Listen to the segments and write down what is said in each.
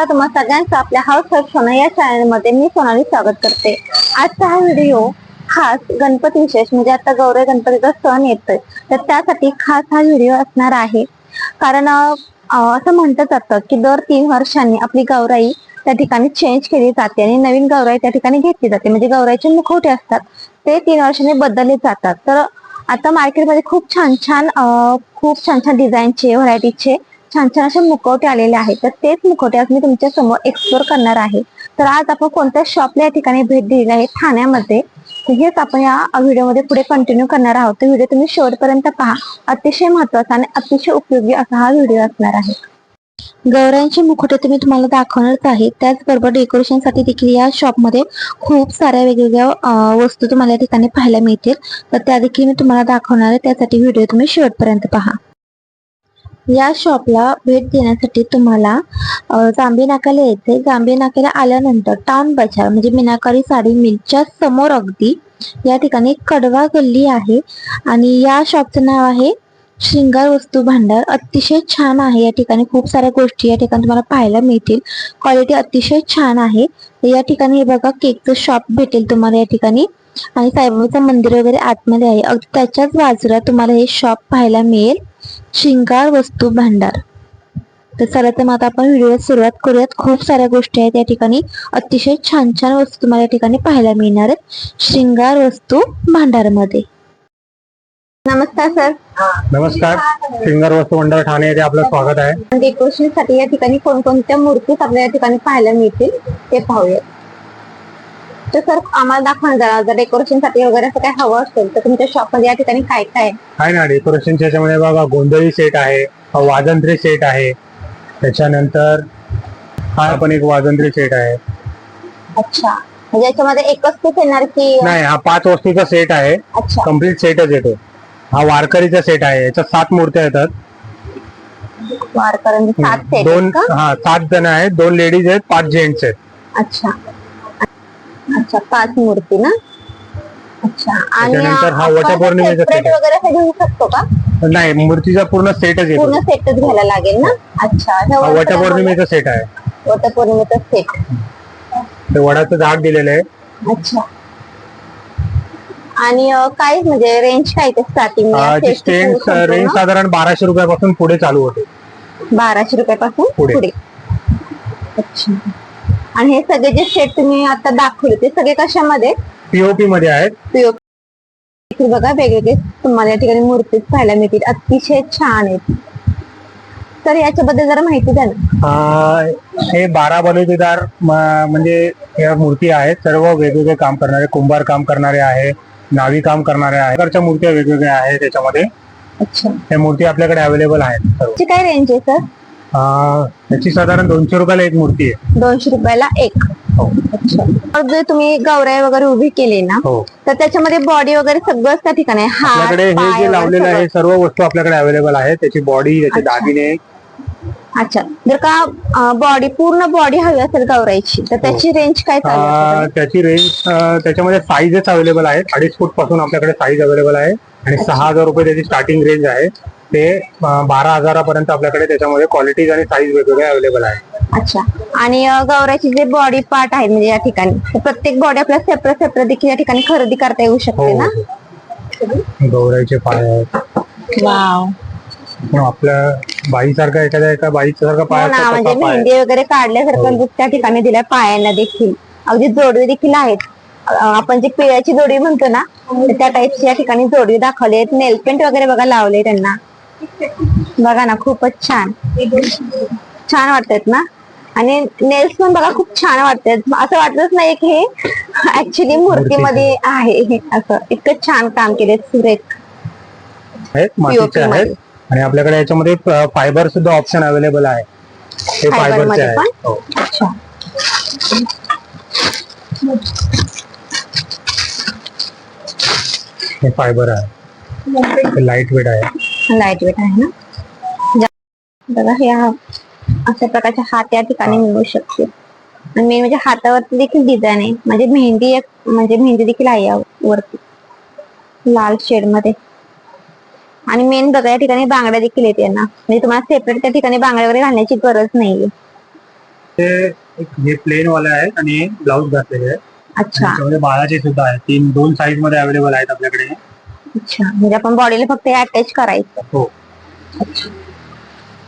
नमस्कार तुम्हा सगळ्यांचं आपल्या हाऊस हेल्प सोना या चॅनलमध्ये मी सोनाली स्वागत करते. आजचा हा व्हिडिओ खास गणपती विशेष म्हणजे आता गौरव गणपतीचा सण येतोय. तर त्यासाठी खास हा व्हिडिओ असणार आहे. कारण असं म्हणत जातं की दर तीन वर्षांनी आपली गौराई त्या ठिकाणी चेंज केली जाते आणि नवीन गौराई त्या ठिकाणी घेतली जाते. म्हणजे गौराईचे मुखवटे असतात ते तीन वर्षांनी बदलले जातात. तर आता मार्केटमध्ये खूप छान छान खूप छान छान डिझाईनचे व्हरायटीचे छान छान असे मुखवटे आलेले आहेत. तर तेच मुखवटे आज मी तुमच्यासमोर एक्सप्लोर करणार आहे. तर आज आपण कोणत्या शॉपला या ठिकाणी भेट दिलेली आहे? ठाण्यामध्ये. हेच आपण या व्हिडिओमध्ये पुढे कंटिन्यू करणार आहोत. तर व्हिडिओ तुम्ही शेवटपर्यंत पहा. अतिशय महत्त्वाचा आणि अतिशय उपयोगी असा हा व्हिडिओ असणार आहे. गौरांचे मुखवटे तुम्ही तुम्हाला दाखवणारच आहे. त्याचबरोबर डेकोरेशनसाठी देखील या शॉपमध्ये खूप साऱ्या वेगवेगळ्या वस्तू तुम्हाला या ठिकाणी पाहायला मिळतील. तर त्या देखील मी तुम्हाला दाखवणार आहे. त्यासाठी व्हिडिओ तुम्ही शेवटपर्यंत पहा. या शॉपला भेट देण्यासाठी तुम्हाला अ, जांभी नाक्याला यायचंय जांभी नाक्याला आल्यानंतर टाउन बाजार म्हणजे मीनाकारी साडी मिलच्या समोर अगदी या ठिकाणी कडवा गल्ली आहे. आणि या शॉपचं नाव आहे श्रृंगार वस्तू भांडार. अतिशय छान आहे या ठिकाणी. खूप साऱ्या गोष्टी या ठिकाणी तुम्हाला पाहायला मिळतील. क्वालिटी अतिशय छान आहे. या ठिकाणी हे बघा केकचं शॉप भेटेल तुम्हाला या ठिकाणी. आणि साईबाबाचं मंदिर वगैरे आतमध्ये आहे. अगदी त्याच्याच बाजूला तुम्हाला हे शॉप पाहायला मिळेल. शिंगार वस्तू भांडार. तर चला तर मग आता आपण व्हिडिओ सुरुवात करूयात. खूप साऱ्या गोष्टी आहेत या ठिकाणी. अतिशय छान छान वस्तू तुम्हाला या ठिकाणी पाहायला मिळणार आहेत. श्रृंगार वस्तू भांडारमध्ये नमस्कार सर नमस्कार. सिंगर वस्तू मंडळ ठाणे येथे आपलं स्वागत आहे. डेकोरेशनसाठी या ठिकाणी कोणकोणत्या मूर्ती आपल्याला या ठिकाणी पाहायला मिळतील ते पाहूयात. तर सर आम्हाला दाखवा ना जरा. जर डेकोरेशनसाठी वगैरे असं काय हवं असेल तर तुमच्या शॉपमध्ये या ठिकाणी काय काय आहे? आहे ना डेकोरेशनच्या याच्यामध्ये बघा गोंधळी सेट आहे वाजंत्री सेट आहे. त्याच्यानंतर हा पण एक वाजंत्री सेट आहे. अच्छा. म्हणजे याच्यामध्ये एकच पीस येणार की नाही हा पाच वस्तूचा सेट आहे. अच्छा. कंप्लीट सेटच येतो. हा वारकरीचा सेट आहे. याच्यात सात मूर्त्या येतात. वारकऱ्यांचे सात सेट दोन का? हा सात जण आहेत. दोन लेडीज आहेत पाच जेंट्स आहेत. अच्छा. अच्छा पाच मूर्ती ना? अच्छा आणि त्याच्यानंतर हा आपण वटपौर्णिमेचा separate set आहे. वगैरे असं घेऊ शकतो का? नाही मूर्तीचा पूर्ण सेटच येतो पूर्ण सेटच घ्यायला लागेल ना? अच्छा हे हा वटपौर्णिमेचं- सेट आहे. वटपौर्णिमेचा सेट ते वडाचं झाड दिलेलं आहे. अच्छा. आणि अं, काय म्हणजे रेंज काय ते स्टार्टिंग रेंज साधारण बाराशे रुपयापासून पुढे चालू होते. बाराशे रुपयापासून पुढे. पुढे. अच्छा. आणि हे सगळे जे सेट तुम्ही आता दाखवले ते सगळे कशामध्ये? पीओपी मध्ये आहेत. इथे बघा वेगवेगळे तुम्हाला या ठिकाणी मूर्ती पाहायला मिळतील. अतिशय छान आहेत. तर याच्याबद्दल जरा माहिती द्या ना. अं, हे बारा बलुतेदार म- म्हणजे या मूर्ती आहेत. सर्व वेगवेगळे काम करणारे कुंभार काम करणारे आहे नावी काम करणारे आहे. प्रकारच्या मूर्त्या वेगवेगळ्या आहेत त्याच्यामध्ये. अच्छा. त्या मूर्ती आपल्याकडे अवेलेबल आहेत सर्व. काय रेंज आहे सर त्याची साधारण दोनशे रुपयाला एक मूर्ती आहे. दोनशे रुपयाला एक. हो. अच्छा. मग जर तुम्ही गौराई वगैरे उभी केली ना हो. तर त्याच्यामध्ये बॉडी वगैरे सगळंच त्या ठिकाणी आहे. हात, आपल्याकडे हे पाय जे वगैरे लावलेलं आहे. सर्व वस्तू आपल्याकडे अवेलेबल आहे त्याची बॉडी त्याचे. दागिने. अच्छा. जर का बॉडी पूर्ण बॉडी हवी असेल गौराईची तर त्याची रेंज काय चालू अं, आहे त्याची रेंज त्याच्यामध्ये साईजेस अवेलेबल आहेत. अडीच फूटपासून आपल्याकडे साईज अवेलेबल आहे. आणि सहा हजार रुपये त्याची स्टार्टिंग रेंज आहे. ते बारा हजारापर्यंत आपल्याकडे त्याच्यामध्ये क्वालिटीज आणि साईज वेगवेगळे अवेलेबल आहे अच्छा. आणि गौराईची जे बॉडी पार्ट आहेत म्हणजे या ठिकाणी तर प्रत्येक बॉडी आपल्याला सेपरेट सेपरेट देखील या ठिकाणी खरेदी करता येऊ हो शकते ना गौराईचे पाय आहेत. वाव. आपल्या बाईसारखा एखाद्या एका बाईसारखा पाय हो ना म्हणजे तसा पाय. मेहंदी वगैरे काढल्यासारखं look त्या ठिकाणी दिलाय पायांना देखील. अगदी जोडवी देखील आहेत. अं, आपण जी पिळ्याची जोडी म्हणतो ना तर त्या टाईपची या ठिकाणी जोडवी दाखवली आहेत. नेल पेंट वगैरे बघा लावले त्यांना. बघा ना खूपच छान. छान वाटतात ना? आणि नेल्स पण बघा खूप छान वाटतात. असं वाटतच नाही की हे ऍक्च्युली मूर्तीमध्ये आहे. असं इतकं छान काम केले सुरेख. मातीचे आहेत. आणि आपल्याकडे याच्यामध्ये फायबर सुद्धा ऑप्शन अवेलेबल आहे. हे फायबरचे आहे. पण? हो. अच्छा. हे फायबर आहे. लाइट वेट आहे. लाइट वेट आहे ना? बघा ह्या अशा प्रकारच्या हात या ठिकाणी मिळू शकते आणि मेन म्हणजे हातावरती देखील डिझाईन आहे. म्हणजे मेहंदी एक म्हणजे मेहंदी देखील आहे यावरती लाल शेडमध्ये. आणि मेन बघा या ठिकाणी बांगड्या देखील येते यांना. म्हणजे तुम्हाला सेपरेट त्या ठिकाणी बांगड्या वगैरे घालण्याची गरज नाहीये. हे प्लेन वाले आहेत आणि ब्लाऊज घातलेले आहे अच्छा. बाळाचे सुद्धा आहेत. तीन दोन साईजमध्ये अवेलेबल आहेत आपल्याकडे. अच्छा म्हणजे आपण बॉडीला फक्त अटॅच करायचं. हो. अच्छा.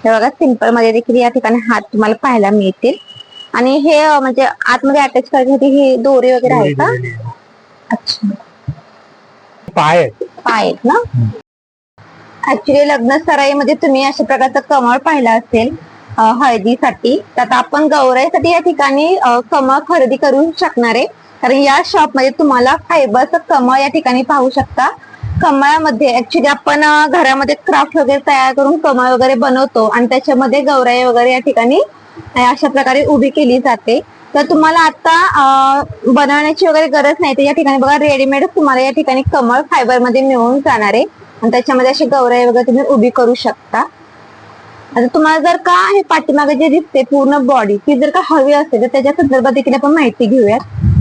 हे बघा सिंपलमध्ये देखील या ठिकाणी हात तुम्हाला पाहायला मिळतील. आणि हे अं, म्हणजे आतमध्ये अटॅच करण्यासाठी ही दोरी वगैरे आहे का. अच्छा. पाय आहेत. पाय आहेत ना? ऍक्च्युली लग्न सराईमध्ये तुम्ही अशा प्रकारचं कमळ पाहिलं असेल अं, हळदीसाठी. तर आता आपण गौराईसाठी या ठिकाणी अं, कमळ खरेदी करू शकणार आहे. कारण या शॉपमध्ये तुम्हाला फायबरचं कमळ या ठिकाणी पाहू शकता. कमळामध्ये ऍक्च्युली आपण घरामध्ये क्राफ्ट वगैरे तयार करून कमळ वगैरे बनवतो आणि त्याच्यामध्ये गौराई वगैरे या ठिकाणी अशा प्रकारे उभी केली जाते. तर तुम्हाला आता बनवण्याची वगैरे गरज नाही तर या ठिकाणी बघा रेडीमेड तुम्हाला या ठिकाणी कमळ फायबरमध्ये मिळून जाणार आहे. आणि त्याच्यामध्ये अशी गौराई वगैरे तुम्ही उभी करू शकता. आता तुम्हाला जर का हे पाठीमागे जे दिसते पूर्ण बॉडी ती जर का हवी असेल तर त्याच्या संदर्भात देखील आपण माहिती घेऊयात.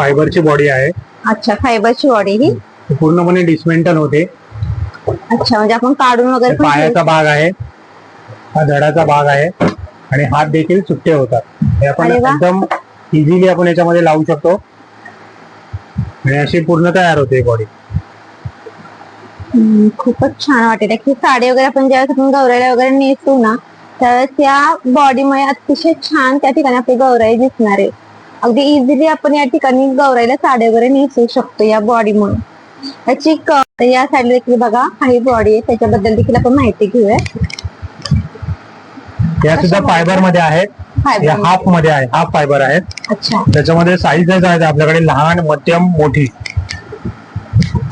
फायबरची बॉडी आहे. अच्छा फायबरची बॉडी ही? ती पूर्णपणे डिस्मेंटल होते. अच्छा म्हणजे आपण काढून वगैरे पण पायाचा भाग आहे हा धडाचा भाग आहे आणि हात देखील सुट्टे होतात. हे आपण अरे वा. एकदम इझिली आपण याच्यामध्ये लावू शकतो. आणि अशी पूर्ण तयार होते बॉडी हम्म, खूपच छान वाटेल की साडी वगैरे आपण ज्यावेळेस आपण गौराईला वगैरे नेसतो ना त्यावेळेस या बॉडीमुळे अतिशय छान त्या ठिकाणी आपली गौराई दिसणार आहे. अगदी इझिली आपण या ठिकाणी गौराईला साडी वगैरे नेसू शकतो या बॉडीमुळे त्याची क- या साईडला देखील बघा काही बॉडी आहे त्याच्याबद्दल देखील आपण माहिती घेऊया. या सुद्धा फायबरमध्ये आहेत. या हाफमध्ये आहे हाफ फायबर आहेत. अच्छा. त्याच्यामध्ये साईजेस आहेत आपल्याकडे लहान मध्यम मोठी.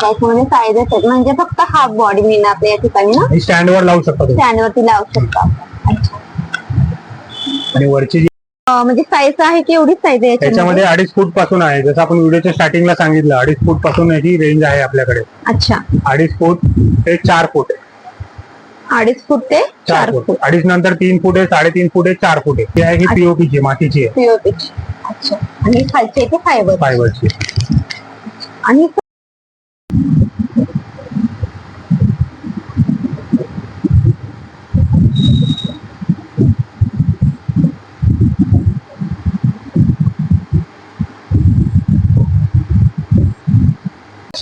त्याच्यामध्ये साईज असतात म्हणजे फक्त हाफ बॉडी मिळणार आपल्या या ठिकाणी ना? ही स्टँडवर लावू शकता स्टँड वरती लावू शकतो आणि वरची म्हणजे साईज आहे की एवढीच साईज आहे याच्यामध्ये? त्याच्यामध्ये अडीच फूटपासून आहे. जसं आपण व्हिडिओच्या स्टार्टिंगला सांगितलं अडीच फूटपासून याची रेंज आहे आपल्याकडे. अच्छा. अडीच फूट ते चार फूट अडीच फूट ते चार फूट अडीच नंतर तीन फूट आहे साडेतीन फूट आहे चार फूट आहे. ती आहे ही पीओपीची मातीची आहे. पीओपीची अच्छा. आणि खालचे ते फायबर फायबरची आणि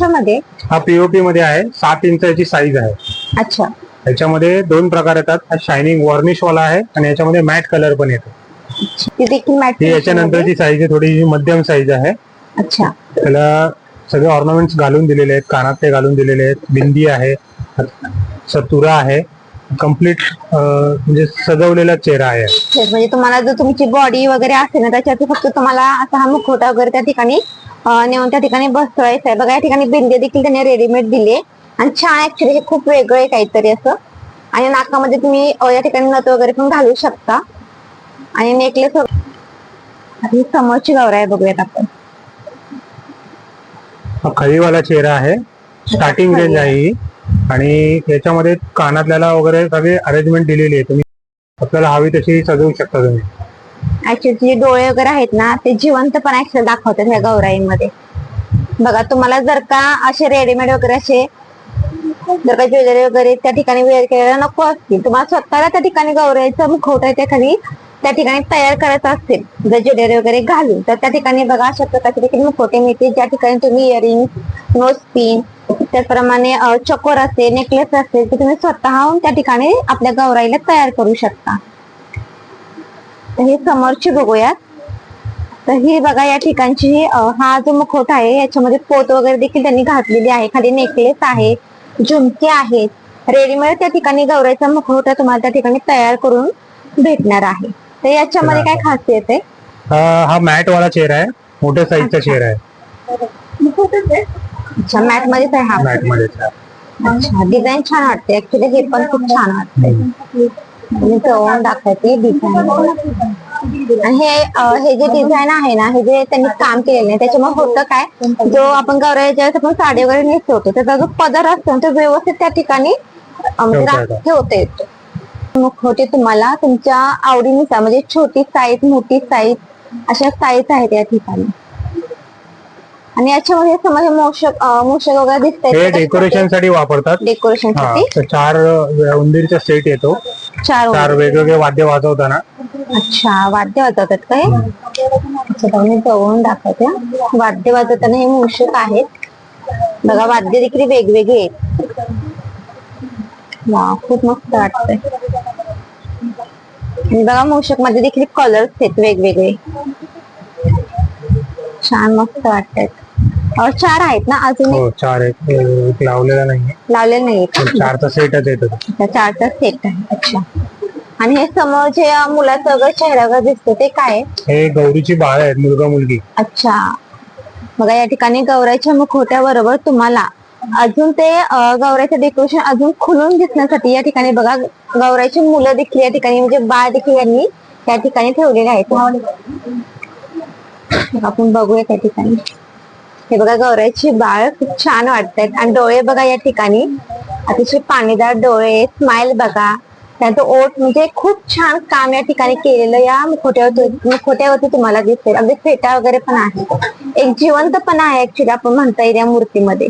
मध्ये हा पीओपी मध्ये आहे. सात इंचाची साईज आहे. अच्छा. याच्यामध्ये दोन प्रकार येतात. हा शायनिंग वॉर्निश वाला आहे आणि याच्यामध्ये मॅट कलर पण येतो. ती देखील मॅट ही याच्यानंतरची साईज आहे. थोडी मध्यम साईज आहे. अच्छा. त्याला सगळे ऑर्नामेंट्स घालून दिलेले आहेत. कानात ते घालून दिलेले आहेत. बिंदी आहे. सतुरा आहे. कंप्लीट म्हणजे सजवलेला चेहरा आहे. म्हणजे तुम्हाला जर तुमची बॉडी वगैरे असेल ना त्याच्यावरती फक्त तुम्हाला असा हा मुखवटा वगैरे त्या ठिकाणी नेऊन त्या ठिकाणी बसवायचा आहे बघा या ठिकाणी बिंदे देखील त्यांनी रेडीमेड दिले. आणि छान ऍक्च्युली हे खूप वेगळं आहे काहीतरी असं. आणि नाकामध्ये तुम्ही या ठिकाणी नथ वगैरे पण घालू शकता. आणि नेकलेस ही समोरची गौरा आहे बघूयात आपण. खळीवाला चेहरा आहे. स्टार्टिंग रेंज आहे आणि याच्यामध्ये कानातल्याला वगैरे सगळे अरेंजमेंट दिलेली आहे. तुम्ही आपल्याला हवी तशी सजवू शकता तुम्ही. ऍक्च्युली जे डोळे वगैरे आहेत ना ते जिवंत पण ऍक्च्युअली दाखवतात ह्या गौराईमध्ये. बघा तुम्हाला जर का असे रेडीमेड वगैरे असे जर का ज्वेलरी वगैरे त्या ठिकाणी वेअर केलेला नको असतील तुम्हाला स्वतःला त्या ठिकाणी गौराईचा मुखवटा त्या खाली त्या ठिकाणी तयार करायचं असेल जर ज्वेलरी वगैरे घालून तर त्या ठिकाणी बघा अशा प्रकारचे देखील मुखवटे मिळतील ज्या ठिकाणी तुम्ही इयरिंग नोज पिन त्याचप्रमाणे चकोर असेल नेकलेस असेल ते तुम्ही स्वतःहून त्या ठिकाणी आपल्या गौराईला तयार करू शकता. हे समोरची बघूयात. तर ही बघा या ठिकाणची हा जो मुखवटा आहे याच्यामध्ये पोत वगैरे देखील त्यांनी घातलेली आहे. खाली नेकलेस आहे झुमके आहेत. रेडीमेड त्या ठिकाणी गौराईचा मुखवटा तुम्हाला त्या ठिकाणी तयार करून भेटणार आहे. तर याच्यामध्ये काय खासियत आहे? हा हा मॅट वाला चेहरा आहे. मोठ्या साईजचा चेहरा आहे. अच्छा मॅट मध्येच आहे हा. मॅटमध्ये अच्छा डिझाईन छान वाटते. ऍक्च्युली हे पण खूप छान वाटते मी जवळून दाखवते डिझाईन आणि हे हे जे डिझाईन आहे ना हे जे त्यांनी काम केलेलं आहे त्याच्यामुळे होतं काय? जो आपण ज्यावेळेस आपण साडी वगैरे नेसवतो त्याचा जो पदर असतो तो व्यवस्थित त्या ठिकाणी म्हणजे ठेवता येतो. मुखवटे तुम्हाला तुमच्या आवडीनुसार म्हणजे छोटी साईज मोठी साईज अशा साईज आहेत या ठिकाणी. आणि याच्यामध्ये समज मोषक अं, मोषक वगैरे हे डेकोरेशनसाठी वापरतात. डेकोरेशन हा साठी तर चार अ, उंदीरचा सेट येतो. चार चार वेगवेगळे वाद्य वाजवताना. अच्छा वाद्य वाजवतात काय? अच्छा तर मी जवळून दाखवते. हा. वाद्य वाजवताना हे मूषक आहेत. बघा वाद्य देखील वेगवेगळे आहेत. वा खूप मस्त वाटतंय. आणि बघा मूषकमध्ये देखील कलर्स आहेत वेगवेगळे. छान मस्त वाटतात अं, चार आहेत ना? अजून एक हो चार आहेत. अ, एक लावलेला नाहीये. लावलेले नाहीये का? चारचा सेटच येतो तो. अच्छा, चारचा सेट आहे. अच्छा. आणि हे समोर जे अं, मुलाचं वगैरे चेहरा वगैरे दिसतो ते काय आहे? हे गौरीची बाळ आहेत मुलगा मुलगी. अच्छा. बघा या ठिकाणी गौराच्या मुखवट्याबरोबर तुम्हाला अजून ते अं, गौराचं डेकोरेशन अजून खुलून दिसण्यासाठी या ठिकाणी बघा गौराची मुलं देखील या ठिकाणी म्हणजे बाळ देखील यांनी या ठिकाणी ठेवलेले आहेत. आपण बघूया त्या ठिकाणी. हे बघा गौऱ्याची बाळ खूप छान वाटतात आणि डोळे बघा या ठिकाणी. अतिशय पाणीदार डोळे स्माइल बघा. त्याचं ओठ म्हणजे खूप छान काम या ठिकाणी केलेलं या मुखोट्यावरती मुखोट्यावरती तुम्हाला दिसेल अगदी फेटा वगैरे पण आहे. एक जिवंतपणा आहे ऍक्च्युली आपण म्हणता येईल या मूर्तीमध्ये.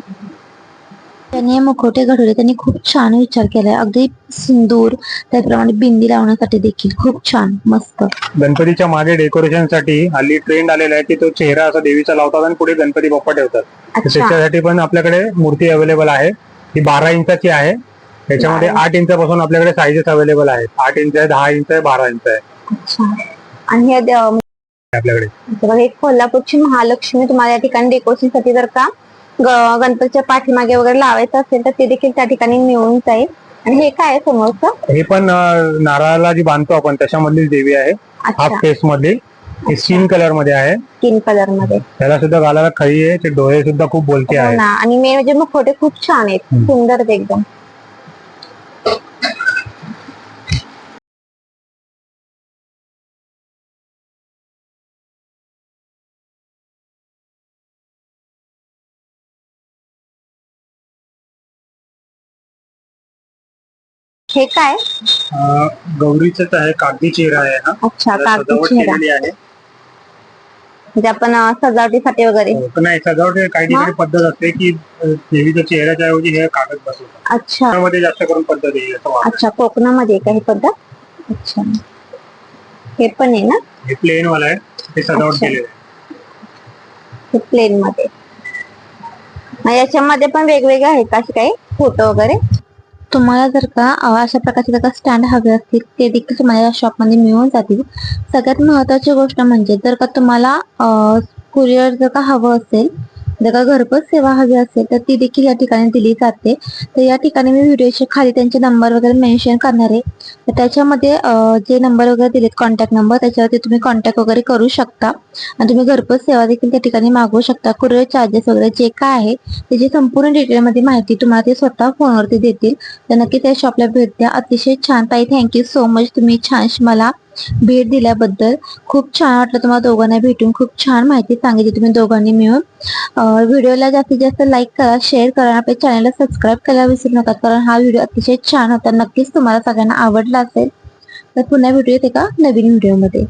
त्यांनी मुखवटे घडवले. त्यांनी खूप छान विचार केलाय. अगदी सिंदूर त्याप्रमाणे बिंदी लावण्यासाठी देखील खूप छान मस्त. गणपतीच्या मागे डेकोरेशनसाठी हल्ली ट्रेंड आलेला आहे की तो चेहरा असा देवीचा लावतात आणि पुढे गणपती बाप्पा ठेवतात. तर अच्छा. त्याच्यासाठी पण आपल्याकडे मूर्ती अवेलेबल आहे. ही बारा इंचाची आहे. त्याच्यामध्ये आठ इंचापासून आपल्याकडे साईजेस अवेलेबल आहेत. आठ इंच आहे दहा इंच आहे बारा इंच आहे. अच्छा. आणि हे द- आपल्याकडे. बघा, एक कोल्हापूरची महालक्ष्मी तुम्हाला या ठिकाणी डेकोरेशनसाठी जर का गणपतीच्या पाठीमागे वगैरे लावायचं असेल तर ते देखील त्या ठिकाणी मिळून जाईल. आणि हे काय आहे समोरचं? हे पण अं, नारळाला जी बांधतो आपण त्याच्यामधली देवी आहे अच्छा. हाफ फेस मधली ही स्किन कलरमध्ये आहे. स्किन कलरमध्ये त्याला सुद्धा घालायला खळी आहे ते डोळे सुद्धा खूप बोलके हो आहेत. ना. आणि मेन म्हणजे मुखवटे खूप छान आहेत. सुंदर आहेत एकदम. हे काय? अं, गौरीचंच आहे कागदी चेहरा आहे हा. अच्छा त्याला कागदी सजावट चेहरा. केलेली आहे. म्हणजे आपण अं, सजावटीसाठी वगैरे? हो, नाही सजावट काही ठिकाणी पद्धत असते की अं, देवीच्या चेहऱ्याच्या ऐवजी हे कागद बसवतात. अच्छा. त्यामध्ये जास्त करून पद्धत आहे. अच्छा कोकणामध्ये काही पद्धत? अच्छा. हे पण आहे ना? हे प्लेन वाला आहे ते सजावट अच्छा. केलेलं आहे. हे प्लेन मध्ये मग याच्यामध्ये पण वेगवेगळे आहेत का असे काही फोटो वगैरे? तुम्हाला जर का अशा प्रकारचे जर का स्टँड हवे असतील ते देखील तुम्हाला या शॉपमध्ये मिळून जातील. सगळ्यात महत्वाची गोष्ट म्हणजे जर का तुम्हाला कुरिअर जर का हवं असेल जर का घरपोच सेवा हवी असेल तर ती देखील या ठिकाणी दिली जाते. तर या ठिकाणी मी व्हिडिओच्या खाली त्यांचे नंबर वगैरे मेन्शन करणार आहे. तर त्याच्यामध्ये जे नंबर वगैरे दिलेत कॉन्टॅक्ट नंबर त्याच्यावरती तुम्ही कॉन्टॅक्ट वगैरे करू शकता. आणि तुम्ही घरपोच सेवा देखील त्या ठिकाणी मागवू शकता. कुरिअर चार्जेस वगैरे जे काय आहे त्याची संपूर्ण डिटेलमध्ये माहिती तुम्हाला ते स्वतः फोनवरती देतील. तर नक्की त्या शॉपला भेट द्या. अतिशय छान ताई थँक्यू सो मच तुम्ही छान मला भेट दिल्याबद्दल खूप छान वाटलं तुम्हाला दोघांना भेटून. खूप छान माहिती सांगितली तुम्ही दोघांनी मिळून. व्हिडिओला जास्तीत जास्त लाईक करा शेअर करा आपल्या चॅनलला सबस्क्राईब करायला विसरू नका कारण हा व्हिडिओ अतिशय छान होता. नक्कीच तुम्हाला सगळ्यांना आवडला असेल. तर पुन्हा भेटूयात एका नवीन व्हिडिओमध्ये